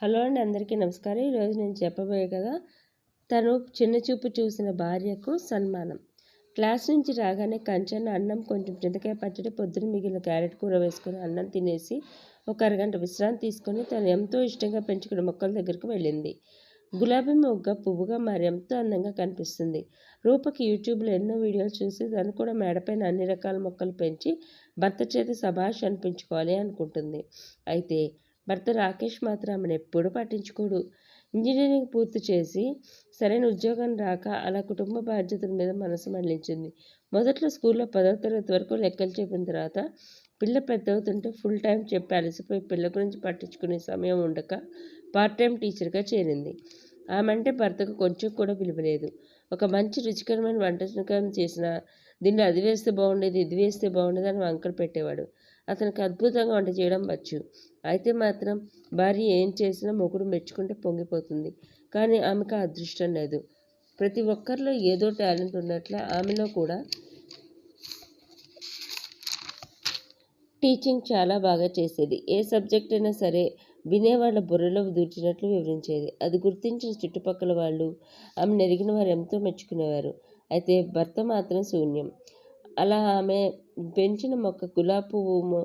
Hello అండి అందరికీ నమస్కారం. ఈరోజు నేను చెప్పబోయే కదా తను చిన్న చూపు చూసిన భార్యకు సన్మానం. క్లాస్ నుంచి రాగానే కంచన్న అన్నం కొంచెం చింతకాయ పచ్చడి పొద్దున మిగిలిన క్యారెట్ కూర వేసుకుని అన్నం తినేసి ఒక అరగంట విశ్రాంతి తీసుకొని తను ఎంతో ఇష్టంగా పెంచుకున్న మొక్కల దగ్గరకు వెళ్ళింది. గులాబీ మొగ్గ పువ్వుగా మరి ఎంతో అందంగా కనిపిస్తుంది. రూపకి యూట్యూబ్లో ఎన్నో వీడియోలు చూసి తను కూడా మేడపైన అన్ని రకాల మొక్కలు పెంచి భర్త చేత సభాష్ అనిపించుకోవాలి అనుకుంటుంది. అయితే భర్త రాకేష్ మాత్రం ఆమెను ఎప్పుడూ పట్టించుకోడు. ఇంజనీరింగ్ పూర్తి చేసి సరైన ఉద్యోగం రాక అలా కుటుంబ బాధ్యతల మీద మనసు మళ్ళించింది. మొదట్లో స్కూల్లో పదో తరగతి వరకు లెక్కలు చెప్పిన తర్వాత పిల్ల పెద్ద అవుతుంటే ఫుల్ టైం చెప్పి అలసిపోయి పిల్ల గురించి పట్టించుకునే సమయం ఉండక పార్ట్ టైం టీచర్గా చేరింది. ఆమె అంటే భర్తకు కొంచెం కూడా పిలువలేదు ఒక మంచి రుచికరమైన వంటకం చేసిన దీన్ని అది వేస్తే బాగుండేది ఇది వేస్తే బాగుండేది అని వంకలు పెట్టేవాడు. అతనికి అద్భుతంగా వంట చేయడం వచ్చు. అయితే మాత్రం భార్య ఏం చేసినా మొగుడు మెచ్చుకుంటే పొంగిపోతుంది. కానీ ఆమెకు అదృష్టం లేదు. ప్రతి ఒక్కరిలో ఏదో టాలెంట్ ఉన్నట్ల ఆమెలో కూడా టీచింగ్ చాలా బాగా చేసేది. ఏ సబ్జెక్ట్ అయినా సరే వినేవాళ్ళ బుర్రలో దూర్చినట్లు వివరించేది. అది గుర్తించిన చుట్టుపక్కల వాళ్ళు ఆమె నెరిగిన వారు ఎంతో మెచ్చుకునేవారు. అయితే భర్త మాత్రం శూన్యం. అలా ఆమె పెంచిన మొక్క గులాబీ పువ్వు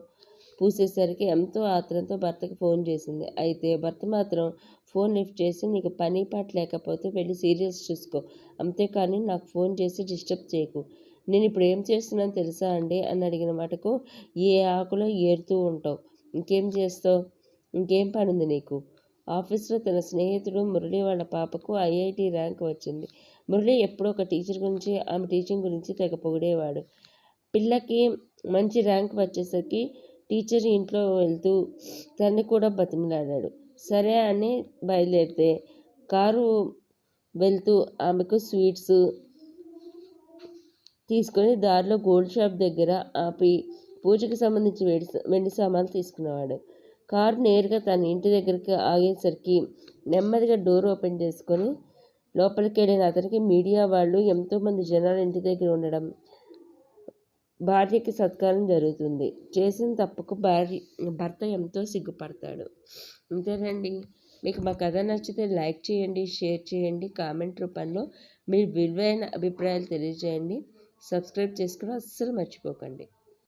పూసేసరికి ఎంతో ఆత్రంతో భర్తకు ఫోన్ చేసింది. అయితే భర్త మాత్రం ఫోన్ లిఫ్ట్ చేసి నీకు పని పాట లేకపోతే వెళ్ళి సీరియల్స్ చూసుకో. అంతేకాని నాకు ఫోన్ చేసి డిస్టర్బ్ చేయకు. నేను ఇప్పుడు ఏం చేస్తున్నాను తెలుసా అండి? అని అడిగిన మాటకు ఏ ఆకులో ఏరుతూ ఉంటావు? ఇంకేం చేస్తావు? ఇంకేం పడింది నీకు? ఆఫీస్లో తన స్నేహితుడు మురళి వాళ్ళ పాపకు ఐఐటి ర్యాంక్ వచ్చింది. మురళి ఎప్పుడో ఒక టీచర్ గురించి ఆమె టీచింగ్ గురించి తెగ పొగిడేవాడు. పిల్లకి మంచి ర్యాంక్ వచ్చేసరికి టీచర్ ఇంట్లో వెళ్తూ తన్ని కూడా బతిమలాడాడు. సరే అని బయలుదేరితే కారు వెళ్తూ ఆమెకు స్వీట్స్ తీసుకొని దారిలో గోల్డ్ షాప్ దగ్గర ఆపి పూజకి సంబంధించి వెండి వెండి సామాన్లు తీసుకునేవాడు. కారు నేరుగా తన ఇంటి దగ్గరికి ఆగేసరికి నెమ్మదిగా డోర్ ఓపెన్ చేసుకొని లోపలికి వెళ్ళిన అతనికి మీడియా వాళ్ళు ఎంతోమంది జనాలు ఇంటి దగ్గర ఉండడం భార్యకి సత్కారం జరుగుతుంది. చేసిన తప్పుకు భార్య భర్త ఎంతో సిగ్గుపడతాడు. అంతేనండి. మీకు మా కథ నచ్చితే లైక్ చేయండి షేర్ చేయండి కామెంట్ రూపంలో మీ విలువైన అభిప్రాయాలు తెలియజేయండి. సబ్స్క్రైబ్ చేసుకోవడం అస్సలు మర్చిపోకండి.